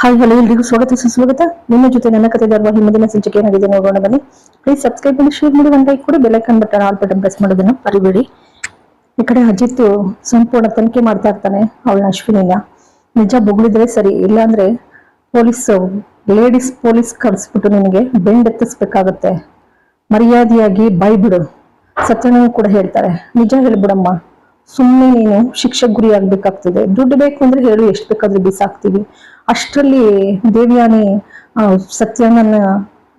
Hi hello ಎಲ್ರಿಗೂ ಸ್ವಾಗತ, ಸುಸ್ವಾಗತ. ನಿಮ್ಮ ಜೊತೆ ನನ್ನ ಕತೆ ಹಿಮ್ಮ ದಿನ ಸಂಚಿಕೆ ಏನಾಗಿದೆ ನೋಡೋಣ ಬನ್ನಿ. ಪ್ಲೀಸ್ ಸಬ್ಸ್ಕ್ರೈಬ್ ಮಾಡಿ ಶೇರ್ ಮಾಡಿ ಒಂದು ಲೈಕ್ ಕೊಡಿ bell icon button all button press ಮಾಡೋದನ್ನ ಮರಿಬೇಡಿ. ಈ ಕಡೆ ಅಜಿತ್ ಸಂಪೂರ್ಣ ತನಿಖೆ ಮಾಡ್ತಾ ಇರ್ತಾನೆ ಅವಳ ಅಶ್ವಿನಿನ ನಿಜ ಬೊಗಳಿದ್ರೆ ಸರಿ, ಇಲ್ಲಾಂದ್ರೆ ಪೊಲೀಸ್ ಲೇಡೀಸ್ ಪೊಲೀಸ್ ಕರೆಸ್ಬಿಟ್ಟು ನಿನಗೆ ಬೆಂಡೆತ್ತಿಸ್ಬೇಕಾಗತ್ತೆ. ಮರ್ಯಾದೆಯಾಗಿ ಬೈಬಿಡು. ಸತ್ಯನೂ ಕೂಡ ಹೇಳ್ತಾರೆ. ನಿಜ ಹೇಳ್ಬಿಡಮ್ಮ. ಸುಮ್ಮನೆ ನೀನು ಶಿಕ್ಷೆ ಗುರಿ ಆಗ್ಬೇಕಾಗ್ತದೆ. ದುಡ್ಡು ಬೇಕು ಅಂದ್ರೆ ಹೇಳು, ಎಷ್ಟು ಬೇಕಾದ್ರೂ ಬಿಸಾಕ್ತೀವಿ. ಅಷ್ಟರಲ್ಲಿ ದೇವ್ಯಾನಿ ಸತ್ಯನನ್ನ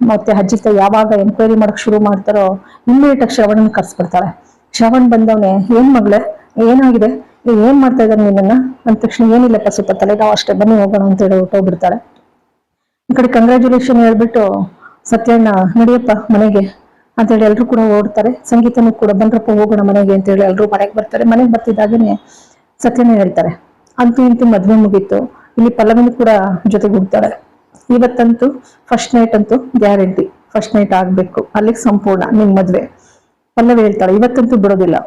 ಮತ್ತೆ ಅಜ್ಜಿತ ಯಾವಾಗ ಎಂಕ್ವೈರಿ ಮಾಡಕ್ ಶುರು ಮಾಡ್ತಾರೋ, ಇಮ್ಮಿಡಿಯೇಟ್ ಆಗಿ ಶ್ರವಣನ್ ಕರ್ಸ್ಬಿಡ್ತಾಳೆ ಶ್ರವಣ್ ಬಂದವನೇ, ಏನ್ ಮಗಳೇ? ಏನಾಗಿದೆ? ಏನ್ ಮಾಡ್ತಾ ಇದ್ದಾನೆ ನಿನ್ನನ್ನ? ಅಂದ ತಕ್ಷಣ, ಏನಿಲ್ಲಪ್ಪ, ಸ್ವಲ್ಪ ನಾವು ಅಷ್ಟೇ, ಬನ್ನಿ ಹೋಗೋಣ ಅಂತ ಹೇಳಿ ಹೊರಟೋಗ್ಬಿಡ್ತಾರೆ ಈ ಕಡೆ ಕಂಗ್ರ್ಯಾಚುಲೇಷನ್ ಹೇಳ್ಬಿಟ್ಟು ಸತ್ಯಣ್ಣ, ನಡಿಯಪ್ಪ, ಮನೆಗೆ. ಅಂತೇಳಿ ಎಲ್ರು ಕೂಡ ಓಡ್ತಾರೆ. ಸಂಗೀತನೂ ಕೂಡ ಬಂದ್ರಪ್ಪ ಹೋಗೋಣ ಮನೆಗೆ ಅಂತ ಹೇಳಿ ಎಲ್ರು ಮನೆಗೆ ಬರ್ತಾರೆ. ಮನೆಗೆ ಬರ್ತಿದ್ದಾಗನೆ ಸತ್ಯನೇ ಹೇಳ್ತಾರೆ. ಅಂತೂ ಇಂತೂ ಮದ್ವೆ ಮುಗೀತು. ಇಲ್ಲಿ ಪಲ್ಲವಿನೂ ಕೂಡ ಜೊತೆಗೆ ಹೋಗ್ತಾರೆ. ಇವತ್ತಂತೂ ಫಸ್ಟ್ ನೈಟ್ ಅಂತೂ ಗ್ಯಾರಂಟಿ ಫಸ್ಟ್ ನೈಟ್ ಆಗ್ಬೇಕು. ಅಲ್ಲಿಗೆ ಸಂಪೂರ್ಣ ನಿಮ್ ಮದ್ವೆ. ಪಲ್ಲವಿ ಹೇಳ್ತಾಳೆ ಇವತ್ತಂತೂ ಬಿಡೋದಿಲ್ಲ.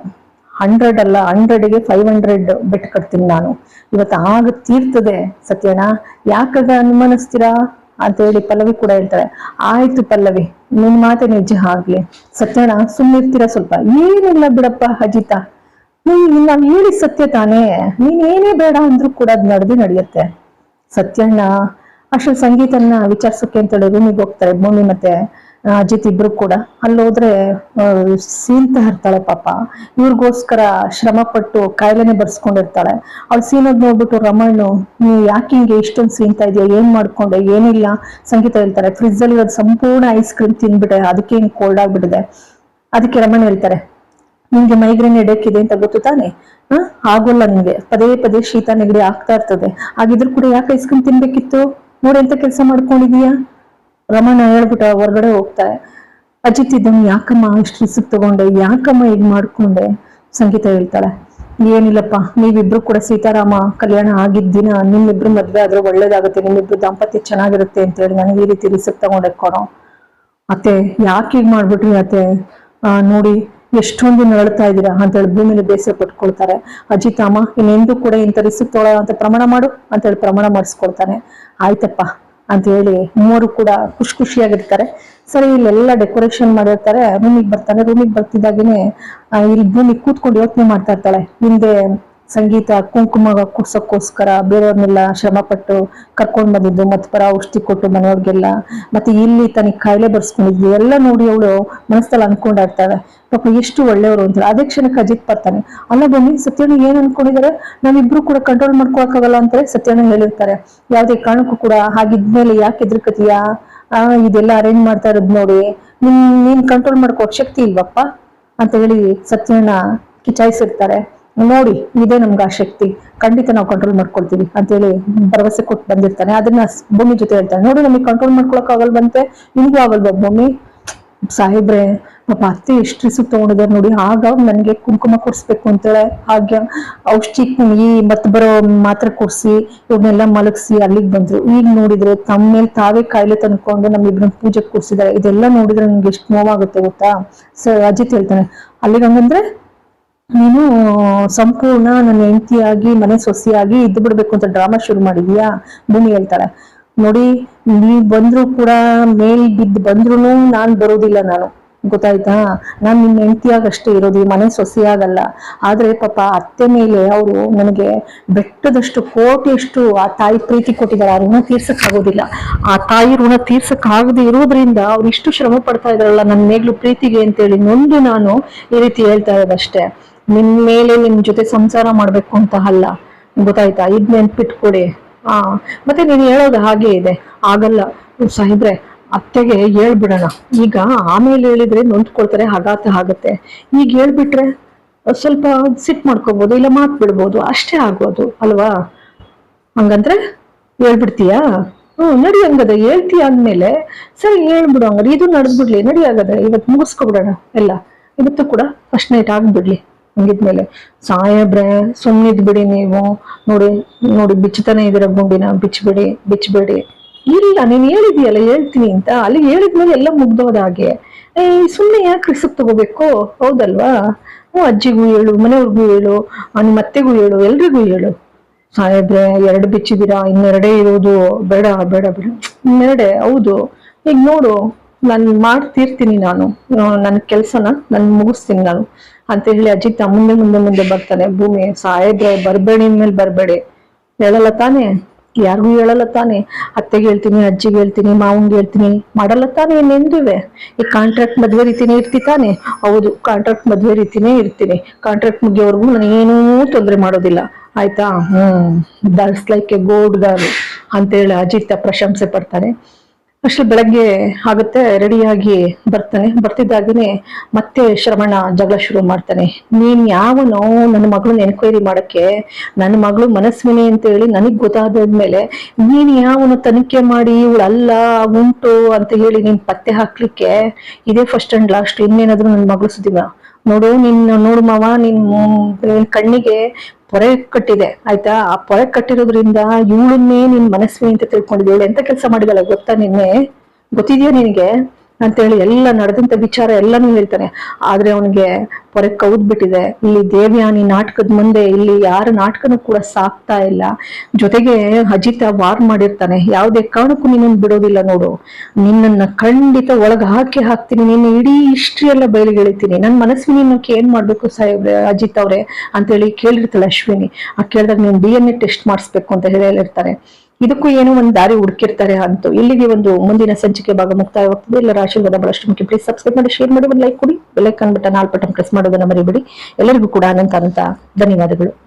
ಹಂಡ್ರೆಡ್ ಅಲ್ಲ ಹಂಡ್ರೆಡ್ಗೆ ಫೈವ್ ಹಂಡ್ರೆಡ್ ಬೆಟ್ ಕಟ್ತೀನಿ ನಾನು. ಇವತ್ತು ಆಗ ತೀರ್ತದೆ. ಸತ್ಯನಾ ಯಾಕಾಗ ಅನುಮಾನಿಸ್ತೀರಾ? ಅಂತ ಹೇಳಿ ಪಲ್ಲವಿ ಕೂಡ ಹೇಳ್ತಾಳೆ ಆಯ್ತು ಪಲ್ಲವಿ, ನಿನ್ ಮಾತೆ ನಿಜ ಆಗ್ಲಿ. ಸತ್ಯಣ್ಣ ಸುಮ್ಮನಿರ್ತೀರಾ ಸ್ವಲ್ಪ? ಏನಿಲ್ಲ ಬಿಡಪ್ಪ ಅಜಿತ. ನೀನ್ ನಾವ್ ಹೇಳಿ ಸತ್ಯ ತಾನೇ. ನೀನ್ ಏನೇ ಬೇಡ ಅಂದ್ರೂ ಕೂಡ ಅದ್ ನಡೆದು ನಡೆಯುತ್ತೆ. ಸತ್ಯಣ್ಣ ಅಷ್ಟು ಸಂಗೀತನ ವಿಚಾರಿಸೋಕೆ ಅಂತೇಳಿ ರೂಮಿಗೆ ಹೋಗ್ತಾರೆ. ಭೂಮಿ ಮತ್ತೆ. ಅಜಿತ್ ಇಬ್ರು ಕೂಡ ಅಲ್ಲಿ ಹೋದ್ರೆ ಆ, ಸೀನ್ತಾ ಇರ್ತಾಳೆ ಪಾಪ. ಇವ್ರಿಗೋಸ್ಕರ ಶ್ರಮ ಪಟ್ಟು ಕಾಯಿಲೆನೆ ಬರ್ಸ್ಕೊಂಡಿರ್ತಾಳೆ. ಅವ್ಳು ಸೀನೋದ್ ನೋಡ್ಬಿಟ್ಟು ರಮಣ್ಣು ನೀವು ಯಾಕೆ ಹಿಂಗೆ ಇಷ್ಟೊಂದು ಸೀನ್ತಾ ಇದೆಯಾ? ಏನ್ ಮಾಡ್ಕೊಂಡೆ? ಏನಿಲ್ಲ? ಸಂಗೀತ ಹೇಳ್ತಾರೆ. ಫ್ರಿಜ್ ಅಲ್ಲಿ ಇರೋದು ಸಂಪೂರ್ಣ ಐಸ್ ಕ್ರೀಮ್ ತಿನ್ಬಿಟ್ಟೆ ಅದಕ್ಕೆ ಹಿಂಗ್ ಕೋಲ್ಡ್ ಆಗ್ಬಿಟ್ಟಿದೆ. ಅದಕ್ಕೆ ರಮಣ್ ಹೇಳ್ತಾರೆ ನಿಂಗೆ ಮೈಗ್ರೇನ್ ಎಡಕ್ಕಿದೆ ಅಂತ ಗೊತ್ತು ತಾನೆ? ಹ ಆಗೋಲ್ಲ ನಿಂಗೆ. ಪದೇ ಪದೇ ಶೀತ ನೆಗಡಿ ಆಗ್ತಾ ಇರ್ತದೆ. ಹಾಗಿದ್ರು ಕೂಡ ಯಾಕೆ ಐಸ್ ಕ್ರೀಮ್ ತಿನ್ಬೇಕಿತ್ತು? ನೋಡಿ ಎಂತ ಕೆಲಸ ಮಾಡ್ಕೊಂಡಿದೀಯಾ? ರಮಣ ಹೇಳ್ಬಿಟ್ಟ ಹೊರಗಡೆ ಹೋಗ್ತಾರೆ ಅಜಿತ್ ಇದ್ದವ್ನು ಯಾಕಮ್ಮ ಇಷ್ಟು ರಿಸ್ಕ್ ತಗೊಂಡೆ? ಯಾಕಮ್ಮ ಹೀಗ್ ಮಾಡ್ಕೊಂಡೆ? ಸಂಗೀತ ಹೇಳ್ತಾಳೆ. ಏನಿಲ್ಲಪ್ಪ, ನೀವಿಬ್ರು ಕೂಡ ಸೀತಾರಾಮ ಕಲ್ಯಾಣ ಆಗಿದ್ದ ದಿನ ನಿಮ್ಮಿಬ್ರು ಮದ್ವೆ ಆದ್ರೆ ಒಳ್ಳೇದಾಗುತ್ತೆ, ನಿಮ್ಮಿಬ್ರು ದಾಂಪತ್ಯ ಚೆನ್ನಾಗಿರುತ್ತೆ ಅಂತ ಹೇಳಿ ನನಗೆ ಈ ರೀತಿ ರಿಸ್ಕ್ ತಗೊಂಡೆ ಕೊಡೋ ಅತ್ತೆ, ಯಾಕೆ ಹೀಗ್ ಮಾಡ್ಬಿಟ್ರಿ ಅತ್ತೆ? ನೋಡಿ, ಎಷ್ಟೊಂದು ನರಳ್ತಾ ಇದ್ದೀರಾ ಅಂತ ಹೇಳಿ ಭೂಮಿಲಿ ಬೇಸರ ಪಟ್ಕೊಳ್ತಾರೆ. ಅಜಿತಾಮ ಇನ್ನೆಂದೂ ಕೂಡ ಇಂಥ ರಿಸ್ಕ್ ತೊಳೋ ಅಂತ ಪ್ರಮಾಣ ಮಾಡು ಅಂತ ಹೇಳಿ ಪ್ರಮಾಣ ಮಾಡಿಸ್ಕೊಳ್ತಾನೆ ಆಯ್ತಪ್ಪ ಅಂತ ಹೇಳಿ ಮೂವರು ಕೂಡ ಖುಷಿ ಖುಷಿಯಾಗಿರ್ತಾರೆ. ಸರಿ, ಇಲ್ಲೆಲ್ಲ ಡೆಕೋರೇಷನ್ ಮಾಡಿರ್ತಾರೆ ರೂಮಿಗೆ ಬರ್ತಾರೆ. ರೂಮಿಗೆ ಬರ್ತಿದ್ದಾಗೇನೆ ಇಲ್ಲಿ ಭೂಮಿ ಕೂತ್ಕೊಂಡು ಯೋಚನೆ ಮಾಡ್ತಾ ಇರ್ತಾಳೆ. ಹಿಂದೆ ಸಂಗೀತ ಕುಂಕುಮ ಕುಡ್ಸೋಕ್ಕೋಸ್ಕರ ಬೇರೆಯವ್ರನ್ನೆಲ್ಲ ಶ್ರಮ ಪಟ್ಟು ಕರ್ಕೊಂಡ್ ಬಂದಿದ್ದು ಮತ್ತೆ ಪರ ಔಷಧಿ ಕೊಟ್ಟು ಮನೆಯವ್ರಿಗೆಲ್ಲ. ಮತ್ತೆ ಇಲ್ಲಿ ತನಗೆ ಕಾಯಿಲೆ ಬರ್ಸ್ಕೊಂಡಿದ್ವಿ ಎಲ್ಲ ನೋಡಿ ಅವಳು ಮನಸ್ಸಲ್ಲಿ ಅನ್ಕೊಂಡಾಡ್ತಾಳೆ ಪಾಪ ಎಷ್ಟು ಒಳ್ಳೆಯವರು ಅಂತ ಅದೇ ಕ್ಷಣಕ್ಕೆ ಅಜಿತ್ ಬರ್ತಾನೆ. ಅಲ್ಲ ಬನ್ನಿ, ಸತ್ಯಣ್ಣ ಏನ್ ಅನ್ಕೊಂಡಿದ್ದಾರೆ ನಾವಿಬ್ರು ಕೂಡ ಕಂಟ್ರೋಲ್ ಮಾಡ್ಕೊಳಕ್ಕಾಗಲ್ಲ ಅಂತ ಸತ್ಯಣ್ಣ ಹೇಳಿರ್ತಾರೆ. ಯಾವ್ದೇ ಕಾರಣಕ್ಕೂ ಕೂಡ ಹಾಗಿದ್ಮೇಲೆ ಯಾಕೆ ಎದುರ್ಕತಿಯಾ ಇದೆಲ್ಲ ಅರೇಂಜ್ ಮಾಡ್ತಾ ಇರೋದು ನೋಡಿ. ನಿನ್, ನೀನ್ ಕಂಟ್ರೋಲ್ ಮಾಡ್ಕೋಕ್ ಶಕ್ತಿ ಇಲ್ವಪ್ಪ? ಅಂತ ಹೇಳಿ ಸತ್ಯಣ್ಣ ಕಿಚಾಯಿಸಿರ್ತಾರೆ ನೋಡಿ, ಇದೇ ನಮ್ಗೆ ಆ ಶಕ್ತಿ. ಖಂಡಿತ ನಾವು ಕಂಟ್ರೋಲ್ ಮಾಡ್ಕೊಳ್ತೀವಿ ಅಂತೇಳಿ ಭರವಸೆ ಕೊಟ್ಟು ಬಂದಿರ್ತಾನೆ. ಅದನ್ನ ಭೂಮಿ ಜೊತೆ ಹೇಳ್ತಾನೆ. ನೋಡಿ, ನಮಗೆ ಕಂಟ್ರೋಲ್ ಮಾಡ್ಕೊಳಕ್ ಆಗಲ್ವಂತೆ. ನಿಮ್ಗೂ ಆಗಲ್ವಾ ಭೂಮಿ? ಸಾಹೇಬ್ರೆ, ಪಾಪ ಅತ್ತೆ ಎಷ್ಟು ರಿಸು ತಗೊಂಡಿದ್ದಾರೆ ನೋಡಿ. ಆಗ ನನಗೆ ಕುಂಕುಮ ಕೊಡಿಸ್ಬೇಕು ಅಂತೇಳೆ. ಹಾಗೆ ಔಷಧಿ ಈ ಮತ್ತೆ ಬರೋ ಮಾತ್ರೆ ಕೊಡ್ಸಿ ಇವ್ರನ್ನೆಲ್ಲ ಮಲಗಿಸಿ ಅಲ್ಲಿಗೆ ಬಂದ್ರು. ಈಗ ನೋಡಿದ್ರೆ ತಮ್ಮ ಮೇಲೆ ತಾವೇ ಕಾಯಿಲೆ ತಂದ್ಕೊಂಡು ನಮ್ಮಿಬ್ರನ್ನ ಪೂಜೆ ಕೊಡಿಸಿದ್ದಾರೆ ಇದೆಲ್ಲ ನೋಡಿದ್ರೆ ನನಗೆ ಎಷ್ಟು ನೋವಾಗುತ್ತೆ ಗೊತ್ತಾ? ಸರ್ ಅಜಿತ್ ಹೇಳ್ತಾನೆ, ಅಲ್ಲಿಗೆ ಹಂಗಂದ್ರೆ ನೀನು ಸಂಪೂರ್ಣ ನನ್ನ ಹೆಂಡತಿಯಾಗಿ, ಮನೆ ಸೊಸೆಯಾಗಿ ಇದ್ದು ಬಿಡ್ಬೇಕು ಅಂತ ಡ್ರಾಮಾ ಶುರು ಮಾಡಿದ್ಯಾ? ಭೂಮಿ ಹೇಳ್ತಾಳೆ ನೋಡಿ, ನೀವ್ ಬಂದ್ರು ಕೂಡ ಮೇಲ್ ಬಿದ್ದು ಬಂದ್ರು ನಾನ್ ಬರೋದಿಲ್ಲ ನಾನು. ಗೊತ್ತಾಯ್ತಾ? ನಾನ್ ನಿನ್ನ ಹೆಂಡತಿಯಾಗ ಅಷ್ಟೇ ಇರೋದು, ಈ ಮನೆ ಸೊಸೆಯಾಗಲ್ಲ. ಆದ್ರೆ ಪಾಪ ಅತ್ತೆ ಮೇಲೆ ಅವರು ನನಗೆ ಬೆಟ್ಟದಷ್ಟು ಕೋಟಿಯಷ್ಟು ಆ ತಾಯಿ ಪ್ರೀತಿ ಕೊಟ್ಟಿದ್ದಾರೆ. ಆ ಋಣ ತೀರ್ಸಕ್ ಆಗೋದಿಲ್ಲ ಆ ತಾಯಿ ಋಣ ತೀರ್ಸಕ್ ಆಗದೆ ಇರೋದ್ರಿಂದ ಅವ್ರು ಇಷ್ಟು ಶ್ರಮ ಪಡ್ತಾ ಇದ್ರಲ್ಲ ನನ್ನ ಮೇಗ್ಲು ಪ್ರೀತಿಗೆ ಅಂತೇಳಿ ನೊಂದು ನಾನು ಈ ರೀತಿ ಹೇಳ್ತಾ ಇರೋದಷ್ಟೇ. ನಿನ್ ಮೇಲೆ ನಿಮ್ ಜೊತೆ ಸಂಸಾರ ಮಾಡ್ಬೇಕು ಅಂತ ಅಲ್ಲ. ಗೊತ್ತಾಯ್ತಾ? ಇದ್ ನೆನ್ಪಿಟ್ಕೊಡಿ ಆ, ಮತ್ತೆ ನೀನ್ ಹೇಳೋದು ಹಾಗೆ ಇದೆ. ಆಗಲ್ಲ. ಸಾಹಿಬ್ರೆ, ಅತ್ತೆಗೆ ಹೇಳ್ಬಿಡೋಣ. ಈಗ ಆಮೇಲೆ ಹೇಳಿದ್ರೆ ನೊಂದ್ಕೊಳ್ತಾರೆ ಆಘಾತ ಆಗತ್ತೆ. ಈಗ ಹೇಳ್ಬಿಟ್ರೆ ಸ್ವಲ್ಪ ಸಿಟ್ ಮಾಡ್ಕೋಬಹುದು ಇಲ್ಲ ಮಾತ್ ಬಿಡ್ಬೋದು, ಅಷ್ಟೇ ಆಗೋದು, ಅಲ್ವಾ? ಹಂಗಂದ್ರೆ ಹೇಳ್ಬಿಡ್ತೀಯಾ? ಹ್ಮ್, ನಡಿ ಹಂಗದ ಹೇಳ್ತಿ ಅಂದ್ಮೇಲೆ, ಸರಿ, ಹೇಳ್ಬಿಡು ಹಂಗಾರೆ ಇದು ನಡೆದ್ಬಿಡ್ಲಿ, ನಡಿ ಆಗದ ಇವತ್ತು ಮುಗಿಸ್ಕೊಬಿಡೋಣ, ಎಲ್ಲ. ಇವತ್ತು ಕೂಡ ಫಸ್ಟ್ ನೈಟ್ ಆಗ್ಬಿಡ್ಲಿ. ಹಂಗಿದ್ಮೇಲೆ ಸಾಯಬ್ರೆ ಸುಮ್ಮನಿದ್ ಬಿಡಿ ನೀವು. ನೋಡಿ ನೋಡಿ, ಬಿಚ್ಚತಾನೆ ಇದೀರ ಗುಂಡಿನ, ಬಿಚ್ಚಬೇಡಿ ಬಿಚ್ಚಬೇಡಿ. ಇಲ್ಲ, ನೀನ್ ಹೇಳಿದ್ಯಲ್ಲ ಹೇಳ್ತೀನಿ ಅಂತ. ಅಲ್ಲಿ ಹೇಳಿದ್ಮೇಲೆ ಎಲ್ಲ ಮುಗ್ದೋದಾಗೆ ಏ ಸುಮ್ಮನೆ ಯಾಕೆ ರಿಸಕ್ ತಗೋಬೇಕು? ಹೌದಲ್ವಾ? ಹ್ಞೂ ಅಜ್ಜಿಗೂ ಹೇಳು, ಮನೆಯವ್ರಿಗೂ ಹೇಳು ನಿಮ್ಮ ಅತ್ತೆಗೂ ಹೇಳು, ಎಲ್ರಿಗೂ ಹೇಳು. ಸಾಯಬ್ರೆ, ಎರಡು ಬಿಚ್ಚಿದ್ದೀರಾ, ಇನ್ನೆರಡೇ ಇರೋದು. ಬೇಡ ಬೇಡ ಬೇಡ. ಇನ್ನೆರಡೆ, ಹೌದು. ಈಗ ನೋಡು, ನಾನು ಮಾಡ್ತಿರ್ತೀನಿ ನಾನು. ನನ್ನ ಕೆಲಸನ, ನಾನು ಮುಗಿಸ್ತೀನಿ ನಾನು. ಅಂತ ಹೇಳಿ ಅಜ್ಜಿ ಮುಂದೆ ಮುಂದೆ ಮುಂದೆ ಬರ್ತಾನೆ. ಭೂಮಿ ಸಾಯದ್ರೆ ಬರ್ಬೇಡಿ ಮೇಲೆ ಬರ್ಬೇಡಿ. ಹೇಳಲ್ಲ ತಾನೆ? ಯಾರಿಗೂ ಹೇಳಲ್ಲ ತಾನೆ? ಅತ್ತೆಗೆ ಹೇಳ್ತೀನಿ, ಅಜ್ಜಿಗೆ ಹೇಳ್ತೀನಿ, ಮಾವಂಗೆ ಹೇಳ್ತೀನಿ. ಮಾಡಲ್ಲ ತಾನೆ ಇನ್ನೆಂದುವೆ ಈ ಕಾಂಟ್ರಾಕ್ಟ್ ಮದ್ವೆ ರೀತಿನೇ ಇರ್ತಿ ತಾನೆ? ಹೌದು ಕಾಂಟ್ರಾಕ್ಟ್ ಮದ್ವೆ ರೀತಿನೇ ಇರ್ತೀನಿ. ಕಾಂಟ್ರಾಕ್ಟ್ ಮುಗಿಯೋವರೆಗೂ ನಾನೇನೂ ತೊಂದರೆ ಮಾಡೋದಿಲ್ಲ. ಆಯ್ತಾ? ಹ್ಮ್. ದಟ್ಸ್ ಲೈಕ್ ಎ ಗೋಡ್ ಅಂತ ಹೇಳಿ ಅಜಿತ್ ಪ್ರಶಂಸೆ ಪಡ್ತಾನೆ. ಅಷ್ಟು ಬೆಳಗ್ಗೆ ಆಗುತ್ತೆ ರೆಡಿಯಾಗಿ ಬರ್ತಾನೆ. ಬರ್ತಿದ್ದಾಗೇನೆ ಮತ್ತೆ ಶ್ರವಣ ಜಗಳ ಶುರು ಮಾಡ್ತಾನೆ. ನೀನ್ ಯಾವನೋ ನನ್ನ ಮಗಳನ್ನ ಎನ್ಕ್ವೈರಿ ಮಾಡಕ್ಕೆ, ನನ್ನ ಮಗಳು ಮನಸ್ವಿನಿ ಅಂತ ಹೇಳಿ ನನಗ್ ಗೊತ್ತಾದ್ಮೇಲೆ ನೀನ್ ಯಾವನು ತನಿಖೆ ಮಾಡಿ ಇವಳು ಅಲ್ಲ ಉಂಟು ಅಂತ ಹೇಳಿ ನೀನ್ ಪತ್ತೆ ಹಾಕ್ಲಿಕ್ಕೆ ಇದೇ ಫಸ್ಟ್ ಅಂಡ್ ಲಾಸ್ಟ್ ಇನ್ನೇನಾದ್ರೂ ನನ್ನ ಮಗಳು ಸುದ್ದಿನ ನೋಡು, ನಿನ್ನ ನೋಡು ಮಾವ, ನಿನ್ ಕಣ್ಣಿಗೆ ಪೊರೆ ಕಟ್ಟಿದೆ, ಆಯ್ತಾ? ಆ ಪೊರೆ ಕಟ್ಟಿರೋದ್ರಿಂದ ಇವಳನ್ನೇ ನಿನ್ ಮನಸ್ವಿ ಅಂತ ತಿಳ್ಕೊಂಡಿದ್ದೆ ಎಂತ ಕೆಲಸ ಮಾಡಿದಲ್ಲ ಗೊತ್ತಾ ನಿನ್ನೆ? ಗೊತ್ತಿದ್ಯಾ ನಿನಗೆ? ಅಂತೇಳಿ ಎಲ್ಲ ನಡೆದಂತ ವಿಚಾರ ಎಲ್ಲಾನು ಹೇಳ್ತಾನೆ. ಆದ್ರೆ ಅವನಿಗೆ ಪೊರೆ ಕೌದ್ ಬಿಟ್ಟಿದೆ. ಇಲ್ಲಿ ದೇವ್ಯಾನಿ ನಾಟಕದ ಮುಂದೆ ಇಲ್ಲಿ ಯಾರ ನಾಟಕನೂ ಕೂಡ ಸಾಕ್ತಾ ಇಲ್ಲ. ಜೊತೆಗೆ ಅಜಿತ ವಾರ್ ಮಾಡಿರ್ತಾನೆ. ಯಾವುದೇ ಕಾರಣಕ್ಕೂ ನಿನ್ನನ್ನು ಬಿಡೋದಿಲ್ಲ ನೋಡು. ನಿನ್ನನ್ನ ಖಂಡಿತ ಒಳಗೆ ಹಾಕಿ ಹಾಕ್ತೀನಿ. ನಿನ್ನ ಇಡೀ ಹಿಸ್ಟ್ರಿ ಎಲ್ಲ ಬಯಲಿಗೆಳಿತೀನಿ ನನ್ನ ಮನಸ್ಸು ನಿನ್ನಕ್ಕೆ ಏನ್ ಮಾಡ್ಬೇಕು ಸಾಹೇಬ್ರೆ, ಅಜಿತ್ ಅವ್ರೆ ಅಂತೇಳಿ ಕೇಳಿರ್ತಾಳೆ ಅಶ್ವಿನಿ. ಆ ಕೇಳಿದಾಗ ನೀನು ಡಿ ಎನ್ ಎ ಟೆಸ್ಟ್ ಮಾಡಿಸ್ಬೇಕು ಅಂತ ಹೇಳಿ ಹೇಳಿರ್ತಾರೆ. ಇದಕ್ಕೂ ಏನೋ ಒಂದು ದಾರಿ ಹುಡುಕಿರ್ತಾರೆ ಅಂತ. ಇಲ್ಲಿಗೆ ಒಂದು ಮುಂದಿನ ಸಂಚಿಕೆ ಭಾಗ ಮುಕ್ತಾಯವಾಗ್ತದೆ ಎಲ್ಲರ ಆಶೀರ್ವಾದ ಬಹಳಷ್ಟು ಮುಖ್ಯ. ಪ್ಲೀಸ್ ಸಬ್ಸ್ಕ್ರೈಬ್ ಮಾಡಿ ಶೇರ್ ಮಾಡಿ, ಒಂದು ಲೈಕ್ ಕೊಡಿ. ಬೆಲ್ಲೈಕನ್ ಬಟನ್ ಆಲ್ ಪ್ರೆಸ್ ಮಾಡೋದನ್ನ ಮರಿಬೇಡಿ. ಎಲ್ಲರಿಗೂ ಕೂಡ ಅನಂತ ಅನಂತ ಧನ್ಯವಾದಗಳು.